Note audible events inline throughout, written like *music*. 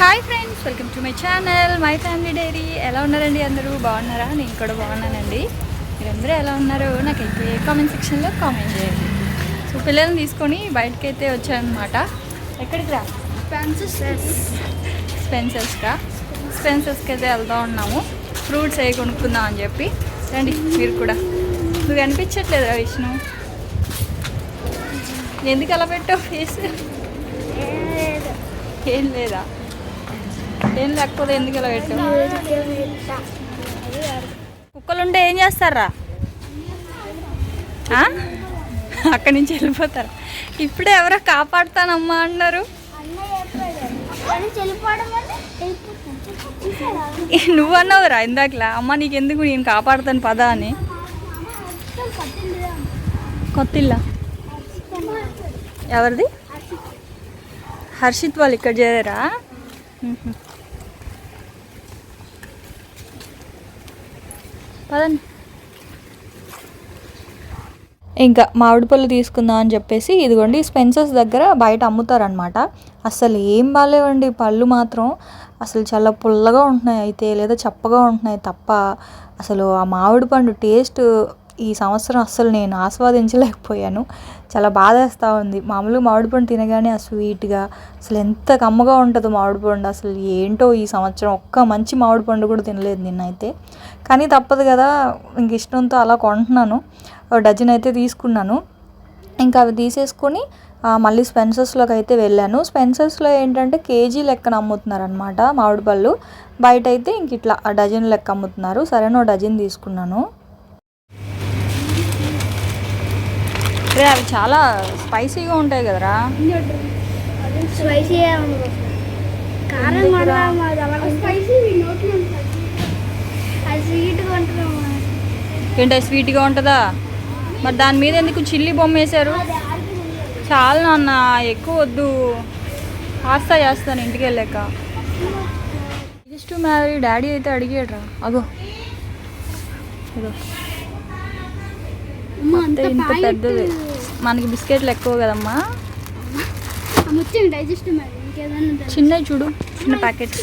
Hi friends welcome to my channel my family diary. ఎలా ఉన్నారండి అందరూ? బాగున్నారా? నేను కూడా బాగున్నానండి. మీరందరూ ఎలా ఉన్నారో నాకైతే కామెంట్ సెక్షన్లో కామెంట్ చేయండి. సో పిల్లల్ని తీసుకొని బయటకి అయితే వచ్చానమాట. ఎక్కడికి రా? స్పెన్సర్స్కా స్పెన్సర్స్కి అయితే వెళ్తూ ఉన్నాము. ఫ్రూట్స్ అవి కొనుక్కుందాం అని చెప్పి. రండి మీరు కూడా. నువ్వు కనిపించట్లేదురా విష్ణు? ఎందుకు అలా పెట్టావు ఫేస్ ఏం లేదా? ఏం లేకపోతే ఎందుకు ఇలా పెట్టావు? కుక్కలు ఉంటే ఏం చేస్తారా? అక్కడి నుంచి వెళ్ళిపోతారా? ఇప్పుడే ఎవరో కాపాడుతానమ్మా అన్నారు. నువ్వు అన్నావురా ఇందాకలా? అమ్మ నీకెందుకు నేను కాపాడుతాను పదా అని? కొత్తిల్లా? ఎవరిది? హర్షిత్ వాళ్ళు ఇక్కడ చేరారా? పదండి. ఇంకా మామిడి పళ్ళు తీసుకుందాం అని చెప్పేసి ఇదిగోండి స్పెన్సర్స్ దగ్గర బయట అమ్ముతారనమాట అసలు ఏం బాగాలేవండి పళ్ళు మాత్రం. అసలు చాలా పుల్లగా ఉంటున్నాయి అయితే లేదా చప్పగా ఉంటున్నాయి తప్ప. అసలు ఆ మామిడి పండు టేస్ట్ ఈ సంవత్సరం అస్సలు నేను ఆస్వాదించలేకపోయాను. చాలా బాధేస్తూ ఉంది. మామూలుగా మామిడి పండు తినగానే ఆ స్వీట్గా అసలు ఎంత కమ్మగా ఉంటుందో మామిడి పండు. అసలు ఏంటో ఈ సంవత్సరం ఒక్క మంచి మామిడి పండు కూడా తినలేదు నిన్నైతే. కానీ తప్పదు కదా ఇంక ఇష్టంతో అలా కొంటున్నాను. డజన్ అయితే తీసుకున్నాను. ఇంకా అవి తీసేసుకొని మళ్ళీ స్పెన్సర్స్లోకి అయితే వెళ్ళాను. స్పెన్సర్స్లో ఏంటంటే కేజీ లెక్కన అమ్ముతున్నారు అనమాట మామిడి పళ్ళు. బయట అయితే ఇంక ఇట్లా ఆ డజన్ లెక్క అమ్ముతున్నారు. సరే డజన్ తీసుకున్నాను. రే అవి చాలా స్పైసీగా ఉంటాయి కదరా. అది ఏంటి స్వీట్గా ఉంటుందా? మరి దాని మీద ఎందుకు చిల్లి బొమ్మ వేశారు? చాలా నాన్న ఎక్కువ వద్దు. ఆస్తా చేస్తాను ఇంటికి వెళ్ళాక. జస్ట్ మ్యారీ డాడీ అయితే అడిగాడ్రా. అగో. ఇదో అమ్మ అంత ఇంత పెద్దది. మనకి బిస్కెట్లు ఎక్కువ కదమ్మా? చిన్నవి చూడు చిన్న ప్యాకెట్.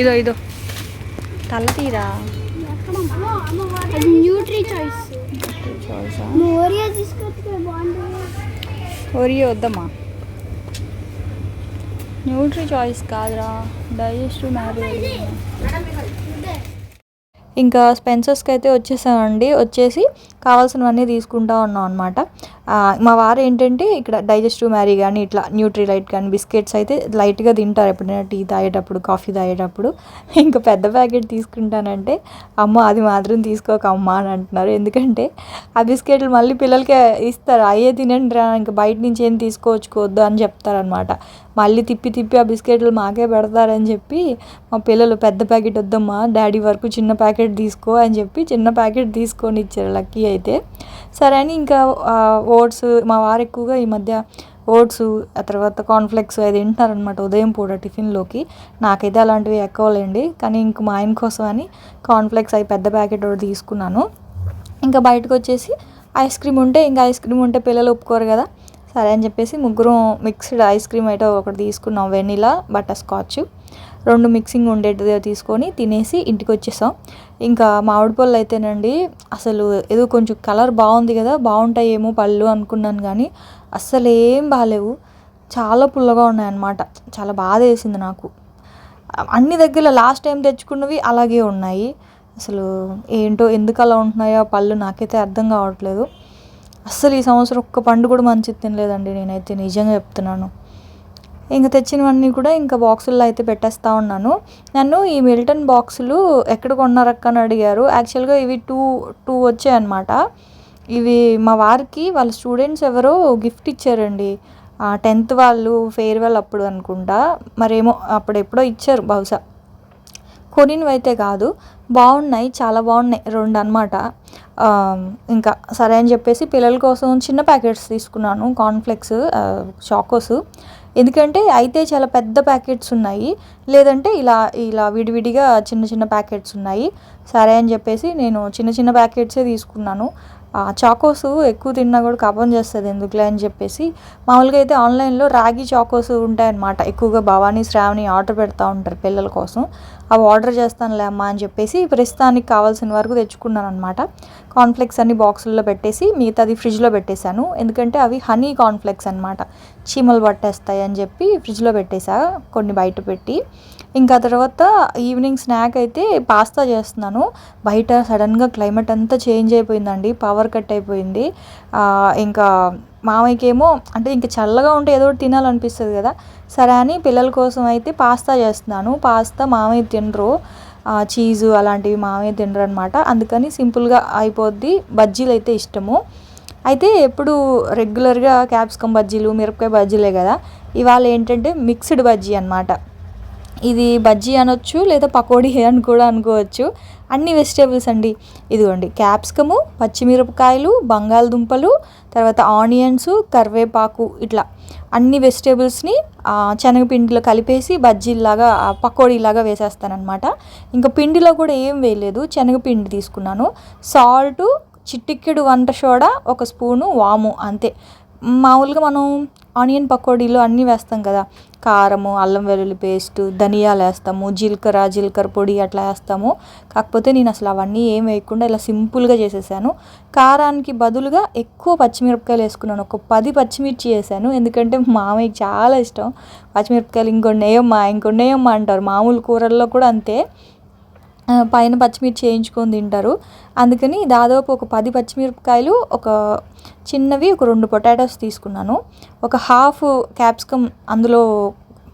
ఇదో ఇదో. తల తీరా? న్యూట్రీ చాయిస్ ఓరియా వద్దమ్మా. న్యూట్రీ చాయిస్ కాదురా డైజెస్టివ్ మ్యారీ ఇంకా స్పెన్సర్స్కి అయితే వచ్చేసామండి. వచ్చేసి కావాల్సినవన్నీ తీసుకుంటా ఉన్నాం అనమాట మా వారు ఏంటంటే ఇక్కడ డైజెస్టివ్ మ్యారీ కానీ ఇట్లా న్యూట్రీ లైట్ కానీ బిస్కెట్స్ అయితే లైట్గా తింటారు ఎప్పుడైనా టీ తాగేటప్పుడు కాఫీ తాగేటప్పుడు. ఇంకా పెద్ద ప్యాకెట్ తీసుకుంటానంటే అమ్మ అది మాత్రం తీసుకోక అమ్మ అని అంటున్నారు. ఎందుకంటే ఆ బిస్కెట్లు మళ్ళీ పిల్లలకి ఇస్తారు. అయ్యే తినండి రా ఇంకా బయట నుంచి ఏం తీసుకోవచ్చుకోవద్దు అని చెప్తారనమాట మళ్ళీ తిప్పి తిప్పి ఆ బిస్కెట్లు మాకే పెడతారని చెప్పి మా పిల్లలు పెద్ద ప్యాకెట్ వద్దమ్మా డాడీ వరకు చిన్న ప్యాకెట్ తీసుకో అని చెప్పి చిన్న ప్యాకెట్ తీసుకొని ఇచ్చారు లక్కీ అయితే సరే అని ఇంకా ఓట్స్ మా వారు ఎక్కువగా ఈ మధ్య ఓట్స్ ఆ తర్వాత కార్న్ఫ్లెక్స్ అది తింటున్నారనమాట ఉదయం పూట టిఫిన్లోకి. నాకైతే అలాంటివి ఎక్కువలేండి. కానీ ఇంక మా ఆయన కోసం అని కార్న్ఫ్లెక్స్ అవి పెద్ద ప్యాకెట్ ఒకటి తీసుకున్నాను. ఇంకా బయటకు వచ్చేసి ఐస్ క్రీమ్ ఉంటే ఇంకా ఐస్ క్రీమ్ ఉంటే పిల్లలు ఒప్పుకోరు కదా. సరే అని చెప్పేసి ముగ్గురం మిక్స్డ్ ఐస్ క్రీమ్ అయితే ఒకటి తీసుకున్నాం వెనీలా బటర్ స్కాచ్ రెండు మిక్సింగ్ ఉండేటిది తీసుకొని తినేసి ఇంటికి వచ్చేసాం ఇంకా మామిడి పళ్ళు అయితేనండి అసలు ఏదో కొంచెం కలర్ బాగుంది కదా బాగుంటాయేమో పళ్ళు అనుకున్నాను కానీ అస్సలు ఏం బాగాలేవు చాలా పుల్లగా ఉన్నాయన్నమాట. చాలా బాధ వేసింది నాకు. అన్ని దగ్గర లాస్ట్ టైం తెచ్చుకున్నవి అలాగే ఉన్నాయి. అసలు ఏంటో ఎందుకు అలా ఉంటున్నాయో ఆ పళ్ళు నాకైతే అర్థం కావట్లేదు. అస్సలు ఈ సంవత్సరం ఒక్క పండు కూడా మంచిది తినలేదండి నేనైతే నిజంగా చెప్తున్నాను. ఇంకా తెచ్చినవన్నీ కూడా ఇంకా బాక్సుల్లో అయితే పెట్టేస్తా ఉన్నాను. నన్ను ఈ మిల్టన్ బాక్సులు ఎక్కడ కొన్నారక్క అని అడిగారు. యాక్చువల్గా ఇవి టూ టూ వచ్చాయన్నమాట ఇవి మా వారికి వాళ్ళ స్టూడెంట్స్ ఎవరో గిఫ్ట్ ఇచ్చారండి. టెన్త్ వాళ్ళు ఫేర్వెల్ అప్పుడు అనుకుంటా. మరేమో అప్పుడు ఎప్పుడో ఇచ్చారు బహుశా. కొనినవి అయితే కాదు బాగున్నాయి చాలా బాగున్నాయి రెండు అనమాట ఇంకా సరే అని చెప్పేసి పిల్లల కోసం చిన్న ప్యాకెట్స్ తీసుకున్నాను కార్న్ఫ్లెక్స్ చాకోస్. ఎందుకంటే అయితే చాలా పెద్ద ప్యాకెట్స్ ఉన్నాయి లేదంటే ఇలా ఇలా విడివిడిగా చిన్న చిన్న ప్యాకెట్స్ ఉన్నాయి. సరే అని చెప్పేసి నేను చిన్న చిన్న ప్యాకెట్సే తీసుకున్నాను. చాకోస్ ఎక్కువ తిన్నా కూడా కపం చేస్తుంది ఎందుకులే అని చెప్పేసి. మామూలుగా అయితే ఆన్లైన్లో రాగి చాకోస్ ఉంటాయన్నమాట. ఎక్కువగా భవానీ శ్రావణి ఆర్డర్ పెడతా ఉంటారు పిల్లల కోసం. అవి ఆర్డర్ చేస్తానులే అమ్మా అని చెప్పేసి ప్రస్తుతానికి కావాల్సిన వరకు తెచ్చుకున్నాను అనమాట కాన్ఫ్లెక్స్ అన్ని బాక్సుల్లో పెట్టేసి మిగతాది ఫ్రిడ్జ్లో పెట్టేశాను. ఎందుకంటే అవి హనీ కాన్ఫ్లెక్స్ అనమాట చీమలు పట్టేస్తాయి అని చెప్పి ఫ్రిడ్జ్లో పెట్టేశా కొన్ని బయట పెట్టి. ఇంకా తర్వాత ఈవినింగ్ స్నాక్ అయితే పాస్తా చేస్తున్నాను. బయట సడన్గా క్లైమేట్ అంతా చేంజ్ అయిపోయిందండి. పవర్ కట్ అయిపోయింది. ఇంకా మామయ్యకేమో అంటే ఇంకా చల్లగా ఉంటే ఏదో ఒకటి తినాలనిపిస్తుంది కదా. సరే అని పిల్లల కోసం అయితే పాస్తా చేస్తున్నాను. పాస్తా మామయ్య తినరు. చీజు అలాంటివి మామయ్య తినరు అనమాట అందుకని సింపుల్గా అయిపోద్ది. బజ్జీలు అయితే ఇష్టము. అయితే ఎప్పుడు రెగ్యులర్గా క్యాప్సికమ్ బజ్జీలు మిరపకాయ బజ్జీలే కదా. ఇవాళ ఏంటంటే మిక్స్డ్ బజ్జీ అనమాట ఇది బజ్జీ అనొచ్చు లేదా పకోడీ *laughs* అని కూడా అనుకోవచ్చు. అన్ని వెజిటేబుల్స్ అండి. ఇదిగోండి క్యాప్సికము పచ్చిమిరపకాయలు బంగాళదుంపలు తర్వాత ఆనియన్స్ కరివేపాకు ఇట్లా అన్ని వెజిటేబుల్స్ని శనగపిండిలో కలిపేసి బజ్జీలాగా పకోడీలాగా వేసేస్తానమాట ఇంకా పిండిలో కూడా ఏం వేయలేదు శనగపిండి తీసుకున్నాను. సాల్ట్ చిట్టిక్కెడు వంట సోడా ఒక స్పూను వాము అంతే. మామూలుగా మనం ఆనియన్ పకోడీలో అన్నీ వేస్తాం కదా. కారము అల్లం వెల్లుల్లి పేస్టు ధనియాలు వేస్తాము జీలకర్ర జీలకర్ర పొడి అట్లా వేస్తాము. కాకపోతే నేను అసలు అవన్నీ ఏం వేయకుండా ఇలా సింపుల్గా చేసేసాను. కారానికి బదులుగా ఎక్కువ పచ్చిమిరపకాయలు వేసుకున్నాను. ఒక పది పచ్చిమిర్చి వేసాను. ఎందుకంటే మామయ్యకి చాలా ఇష్టం. పచ్చిమిరపకాయలు ఇంకొన్నేయమ్మా ఇంకొన్నేయమ్మా ఇంకొన్ని అంటారు. మామూలు కూరల్లో కూడా అంతే. పైన పచ్చిమిర్చి వేయించుకొని తింటారు. అందుకని దాదాపు ఒక పది పచ్చిమిరపకాయలు ఒక చిన్నవి ఒక రెండు పొటాటోస్ తీసుకున్నాను. ఒక హాఫ్ క్యాప్సికమ్ అందులో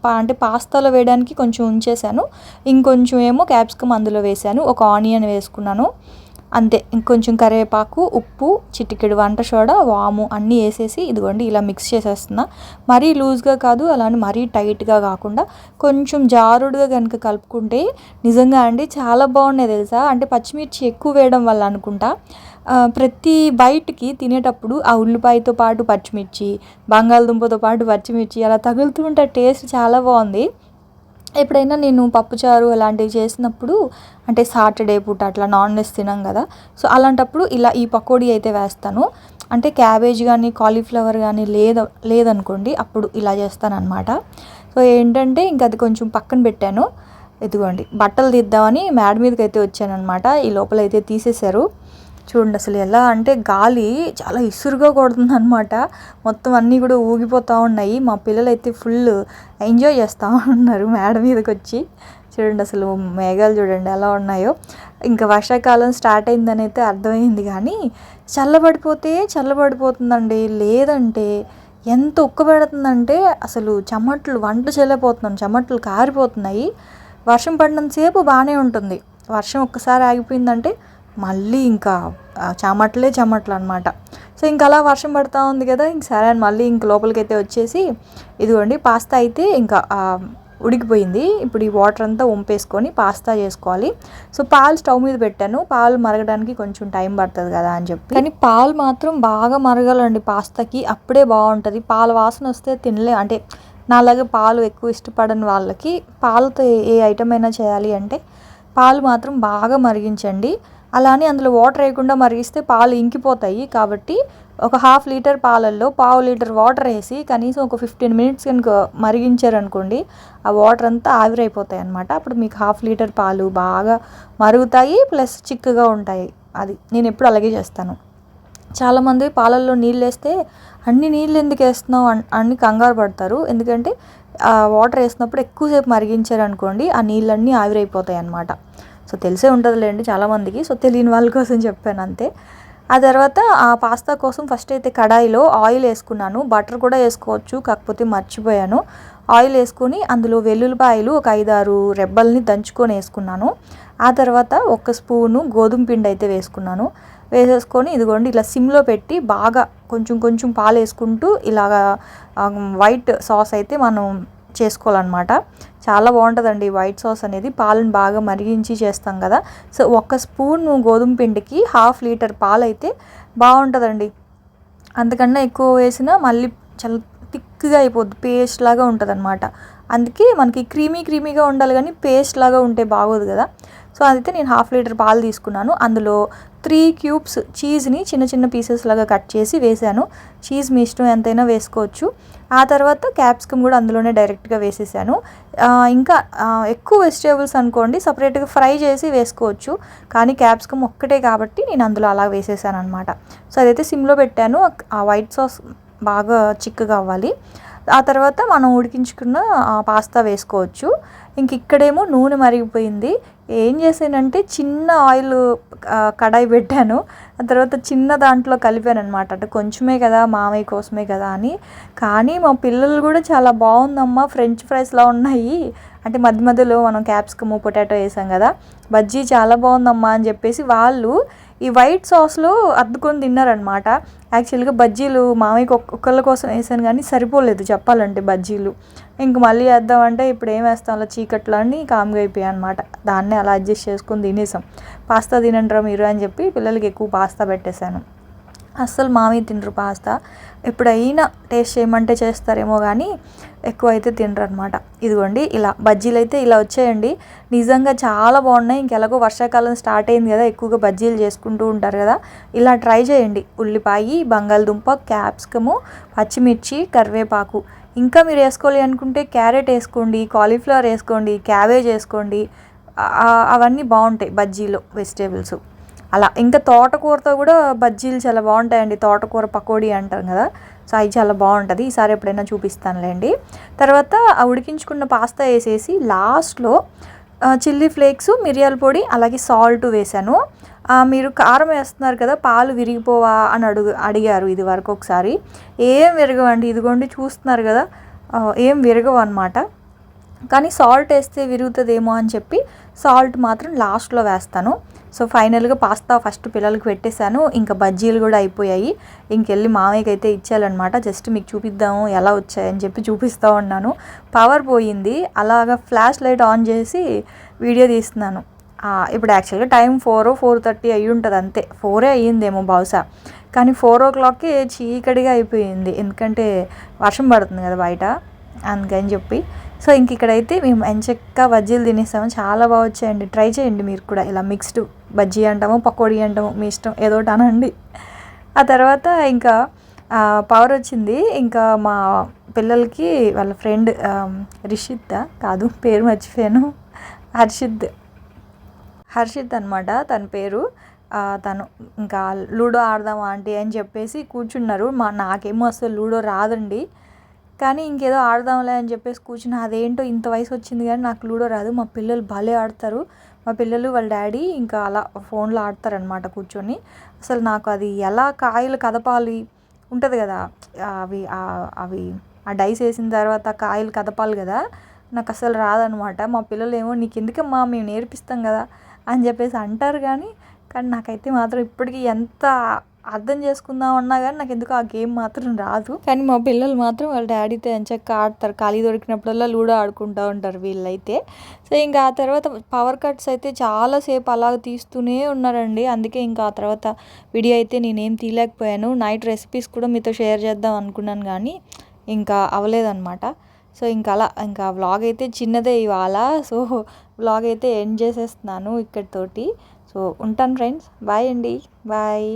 పా అంటే పాస్తాలో వేయడానికి కొంచెం ఉంచేసాను ఇంకొంచెం ఏమో క్యాప్సికమ్ అందులో వేసాను ఒక ఆనియన్ వేసుకున్నాను. అంతే. ఇంకొంచెం కరివేపాకు ఉప్పు చిటికెడు వంట సోడా వాము అన్నీ వేసేసి ఇదిగోండి ఇలా మిక్స్ చేసేస్తున్నా. మరీ లూజ్గా కాదు అలానే మరీ టైట్గా కాకుండా కొంచెం జారుడుగా కనుక కలుపుకుంటే నిజంగా అండి చాలా బాగున్నాయి తెలుసా? అంటే పచ్చిమిర్చి ఎక్కువ వేయడం వల్ల అనుకుంటా. ప్రతి బయటికి తినేటప్పుడు ఆ ఉల్లిపాయతో పాటు పచ్చిమిర్చి బంగాళదుంపతో పాటు పచ్చిమిర్చి అలా తగులుతుంటే టేస్ట్ చాలా బాగుంది. ఎప్పుడైనా నేను పప్పుచారు అలాంటివి చేసినప్పుడు అంటే సాటర్డే పూట అట్లా నాన్ వెజ్ తినాం కదా సో అలాంటప్పుడు ఇలా ఈ పకోడీ అయితే వేస్తాను. అంటే క్యాబేజ్ కానీ కాలీఫ్లవర్ కానీ లేదు లేదనుకోండి అప్పుడు ఇలా చేస్తానన్నమాట. సో ఏంటంటే ఇంకా అది కొంచెం పక్కన పెట్టాను. ఇదిగోండి బట్టలు తీద్దామని మేడ మీదకి అయితే వచ్చానమాట ఈ లోపల అయితే తీసేశారు. చూడండి అసలు ఎలా అంటే గాలి చాలా ఇసురుగా కొడుతుంది అనమాట మొత్తం అన్నీ కూడా ఊగిపోతూ ఉన్నాయి. మా పిల్లలు అయితే ఫుల్ ఎంజాయ్ చేస్తూ ఉన్నారు మేడ మీదకి వచ్చి చూడండి అసలు మేఘాలు చూడండి ఎలా ఉన్నాయో. ఇంకా వర్షాకాలం స్టార్ట్ అయిందని అయితే అర్థమైంది కానీ చల్లబడిపోతే చల్లబడిపోతుందండి. లేదంటే ఎంత ఉక్క పెడుతుందంటే అసలు చెమట్లు వంట చేయలేకపోతున్నాను చెమట్లు కారిపోతున్నాయి. వర్షం పడినంతసేపు బాగానే ఉంటుంది. వర్షం ఒక్కసారి ఆగిపోయిందంటే మళ్ళీ ఇంకా చెమటలే చెమటలు అనమాట సో ఇంకా అలా వర్షం పడతా ఉంది కదా ఇంక సరే అని మళ్ళీ ఇంక లోపలికి అయితే వచ్చేసి ఇదిగోండి పాస్తా అయితే ఇంకా ఉడికిపోయింది. ఇప్పుడు ఈ వాటర్ అంతా వంపేసుకొని పాస్తా చేసుకోవాలి. సో పాలు స్టవ్ మీద పెట్టాను. పాలు మరగడానికి కొంచెం టైం పడుతుంది కదా అని చెప్పి. కానీ పాలు మాత్రం బాగా మరగాలండి పాస్తాకి. అప్పుడే బాగుంటుంది. పాల వాసన వస్తే తినలే. అంటే నాలాగే పాలు ఎక్కువ ఇష్టపడని వాళ్ళకి పాలతో ఏ- ఏ ఐటమ్ అయినా చేయాలి అంటే పాలు మాత్రం బాగా మరిగించండి. అలానే అందులో వాటర్ వేయకుండా మరిగిస్తే పాలు ఇంకిపోతాయి. కాబట్టి ఒక హాఫ్ లీటర్ పాలల్లో పావు లీటర్ వాటర్ వేసి కనీసం ఒక ఫిఫ్టీన్ మినిట్స్ కనుక మరిగించారనుకోండి ఆ వాటర్ అంతా ఆవిరైపోతాయి అనమాట అప్పుడు మీకు హాఫ్ లీటర్ పాలు బాగా మరుగుతాయి ప్లస్ చిక్కగా ఉంటాయి. అది నేను ఎప్పుడు అలాగే చేస్తాను. చాలామంది పాలల్లో నీళ్ళు వేస్తే అన్ని నీళ్ళు ఎందుకు వేస్తున్నావు? అన్ని కంగారు పడతారు. ఎందుకంటే ఆ వాటర్ వేసినప్పుడు ఎక్కువసేపు మరిగించారు అనుకోండి ఆ నీళ్ళన్నీ ఆవిరైపోతాయి అన్నమాట. సో తెలిసే ఉంటుందిలేండి చాలామందికి. సో తెలియని వాళ్ళ కోసం చెప్పాను అంతే. ఆ తర్వాత ఆ పాస్తా కోసం ఫస్ట్ అయితే కడాయిలో ఆయిల్ వేసుకున్నాను. బటర్ కూడా వేసుకోవచ్చు కాకపోతే మర్చిపోయాను. ఆయిల్ వేసుకొని అందులో వెల్లుల్లిపాయలు ఒక ఐదారు రెబ్బల్ని దంచుకొని వేసుకున్నాను. ఆ తర్వాత ఒక స్పూను గోధుమ పిండి అయితే వేసుకున్నాను. వేసేసుకొని ఇదిగోండి ఇలా సిమ్లో పెట్టి బాగా కొంచెం కొంచెం పాలు వేసుకుంటూ ఇలాగా వైట్ సాస్ అయితే మనం చేసుకోవాలన్నమాట. చాలా బాగుంటుందండి వైట్ సాస్ అనేది. పాలను బాగా మరిగించి చేస్తాం కదా. సో ఒక స్పూన్ గోధుమ పిండికి హాఫ్ లీటర్ పాలు అయితే బాగుంటుందండి. అంతకన్నా ఎక్కువ వేసినా మళ్ళీ చాలా థిక్గా అయిపోద్ది. పేస్ట్ లాగా ఉంటుంది అనమాట అందుకే మనకి క్రీమీ క్రీమీగా ఉండాలి కానీ పేస్ట్ లాగా ఉంటే బాగోదు కదా. సో అదైతే నేను హాఫ్ లీటర్ పాలు తీసుకున్నాను. అందులో త్రీ క్యూబ్స్ చీజ్ని చిన్న చిన్న పీసెస్ లాగా కట్ చేసి వేసాను చీజ్ మీ ఇష్టం ఎంతైనా వేసుకోవచ్చు. ఆ తర్వాత క్యాప్సికమ్ కూడా అందులోనే డైరెక్ట్గా వేసేసాను. ఇంకా ఎక్కువ వెజిటేబుల్స్ అనుకోండి సపరేట్గా ఫ్రై చేసి వేసుకోవచ్చు. కానీ క్యాప్సికమ్ ఒక్కటే కాబట్టి నేను అందులో అలా వేసేసాను అనమాట సో అదైతే సిమ్లో పెట్టాను. ఆ వైట్ సాస్ బాగా చిక్కగా అవ్వాలి. ఆ తర్వాత మనం ఉడికించుకున్న పాస్తా వేసుకోవచ్చు. ఇంక ఇక్కడేమో నూనె మరిగిపోయింది. ఏం చేసానంటే చిన్న ఆయిల్ కడాయి పెట్టాను. ఆ తర్వాత చిన్న దాంట్లో కలిపాను అనమాట అంటే కొంచెమే కదా మామయ్య కోసమే కదా అని. కానీ మా పిల్లలు కూడా చాలా బాగుందమ్మా ఫ్రెంచ్ ఫ్రైస్లా ఉన్నాయి. అంటే మధ్య మధ్యలో మనం క్యాప్సికమ్ పొటాటో వేసాం కదా. బజ్జీ చాలా బాగుందమ్మా అని చెప్పేసి వాళ్ళు ఈ వైట్ సాస్లో అద్దుకొని తిన్నారనమాట యాక్చువల్గా బజ్జీలు మామయ్యకి ఒక్కొక్కళ్ళ కోసం వేసాను కానీ సరిపోలేదు చెప్పాలంటే బజ్జీలు. ఇంక మళ్ళీ వేద్దామంటే ఇప్పుడు ఏం వేస్తాం? అలా చీకట్లో అని కామ్గా అయిపోయాయి అనమాట దాన్నే అలా అడ్జస్ట్ చేసుకొని తినేసాం. పాస్తా తినంటారా మీరు అని చెప్పి పిల్లలకి ఎక్కువ పాస్తా పెట్టేశాను. అస్సలు మామీ తినరు పాస్తా. ఎప్పుడైనా టేస్ట్ చేయమంటే చేస్తారేమో కానీ ఎక్కువ అయితే తినరు అనమాట ఇదిగోండి ఇలా బజ్జీలు అయితే ఇలా వచ్చేయండి. నిజంగా చాలా బాగున్నాయి. ఇంకెలాగో వర్షాకాలం స్టార్ట్ అయింది కదా ఎక్కువగా బజ్జీలు చేసుకుంటూ ఉంటారు కదా. ఇలా ట్రై చేయండి. ఉల్లిపాయ బంగాళదుంప క్యాప్సికము పచ్చిమిర్చి కరివేపాకు. ఇంకా మీరు వేసుకోవాలి అనుకుంటే క్యారెట్ వేసుకోండి కాలీఫ్లవర్ వేసుకోండి క్యాబేజ్ వేసుకోండి. అవన్నీ బాగుంటాయి బజ్జీలో వెజిటేబుల్స్. అలా. ఇంకా తోటకూరతో కూడా బజ్జీలు చాలా బాగుంటాయండి. తోటకూర పకోడీ అంటారు కదా. సో అవి చాలా బాగుంటుంది. ఈసారి ఎప్పుడైనా చూపిస్తానులేండి. తర్వాత ఆ ఉడికించుకున్న పాస్తా వేసేసి లాస్ట్లో చిల్లీ ఫ్లేక్స్ మిరియాల పొడి అలాగే సాల్ట్ వేశాను. మీరు కారం వేస్తున్నారు కదా పాలు విరిగిపోవా అని అడుగు అడిగారు ఇది వరకు ఒకసారి. ఏం విరగవండి? ఇదిగోండి చూస్తున్నారు కదా. ఏం విరగవు అనమాట కానీ సాల్ట్ వేస్తే విరుగుతుందేమో అని చెప్పి సాల్ట్ మాత్రం లాస్ట్లో వేస్తాను. సో ఫైనల్గా పాస్తా ఫస్ట్ పిల్లలకి పెట్టేశాను. ఇంకా బజ్జీలు కూడా అయిపోయాయి. ఇంకెళ్ళి మామయ్యకి అయితే ఇచ్చాలన్నమాట జస్ట్ మీకు చూపిద్దాము ఎలా వచ్చాయని చెప్పి చూపిస్తూ ఉన్నాను. పవర్ పోయింది. అలాగా ఫ్లాష్ లైట్ ఆన్ చేసి వీడియో తీస్తున్నాను. ఇప్పుడు యాక్చువల్గా టైం ఫోర్ ఫోర్ థర్టీ అయ్యి ఉంటుంది అంతే. ఫోరే అయ్యిందేమో బహుశా. కానీ ఫోర్ ఓ క్లాక్కి చీకటిగా అయిపోయింది. ఎందుకంటే వర్షం పడుతుంది కదా బయట. అందుకని చెప్పి సో ఇంక ఇక్కడైతే మేము ఎంచక్క బజ్జీలు తినేసాము చాలా బాగా వచ్చాయండి. ట్రై చేయండి మీరు కూడా. ఇలా మిక్స్డ్ బజ్జీ అంటాము పకోడీ అంటాము మీ ఇష్టం ఏదో ఒకటి అనండి. ఆ తర్వాత ఇంకా పవర్ వచ్చింది. ఇంకా మా పిల్లలకి వాళ్ళ ఫ్రెండ్ రిషిత్ కాదు పేరు మర్చిపోయాను. హర్షిత్. హర్షిత్ అనమాట తన పేరు. తను ఇంకా లూడో ఆడదాం ఆంటీ అని చెప్పేసి కూర్చున్నారు. మా నాకేమో అసలు లూడో రాదండి. కానీ ఇంకేదో ఆడదాంలే అని చెప్పేసి కూర్చుని అదేంటో ఇంత వయసు వచ్చింది కానీ నాకు లూడో రాదు మా పిల్లలు భలే ఆడతారు. మా పిల్లలు వాళ్ళ డాడీ ఇంకా అలా ఫోన్లో ఆడతారనమాట కూర్చొని. అసలు నాకు అది ఎలా కాయలు కదపాలి ఉంటుంది కదా అవి అవి ఆ డైస్ వేసిన తర్వాత కాయలు కదపాలి కదా నాకు అసలు రాదనమాట మా పిల్లలు ఏమో నీకు ఎందుకమ్మా మేము నేర్పిస్తాం కదా అని చెప్పేసి అంటారు కానీ కానీ నాకైతే మాత్రం ఇప్పటికీ ఎంత అర్థం చేసుకుందాం అన్నా కానీ నాకు ఎందుకు ఆ గేమ్ మాత్రం రాదు. కానీ మా పిల్లలు మాత్రం వాళ్ళ డాడీతో ఎంచక్క ఆడతారు. ఖాళీ దొరికినప్పుడల్లా లూడో ఆడుకుంటూ ఉంటారు వీళ్ళైతే. సో ఇంకా ఆ తర్వాత పవర్ కట్స్ అయితే చాలాసేపు అలా తీస్తూనే ఉన్నారండి. అందుకే ఇంకా ఆ తర్వాత వీడియో అయితే నేనేం తీయలేకపోయాను. నైట్ రెసిపీస్ కూడా మీతో షేర్ చేద్దాం అనుకున్నాను కానీ ఇంకా అవ్వలేదన్నమాట సో ఇంకా అలా ఇంకా వ్లాగ్ అయితే చిన్నదే ఇవాళ. సో వ్లాగ్ అయితే ఎండ్ చేసేస్తున్నాను ఇక్కడితోటి. సో ఉంటాను ఫ్రెండ్స్. బాయ్ అండి. బాయ్.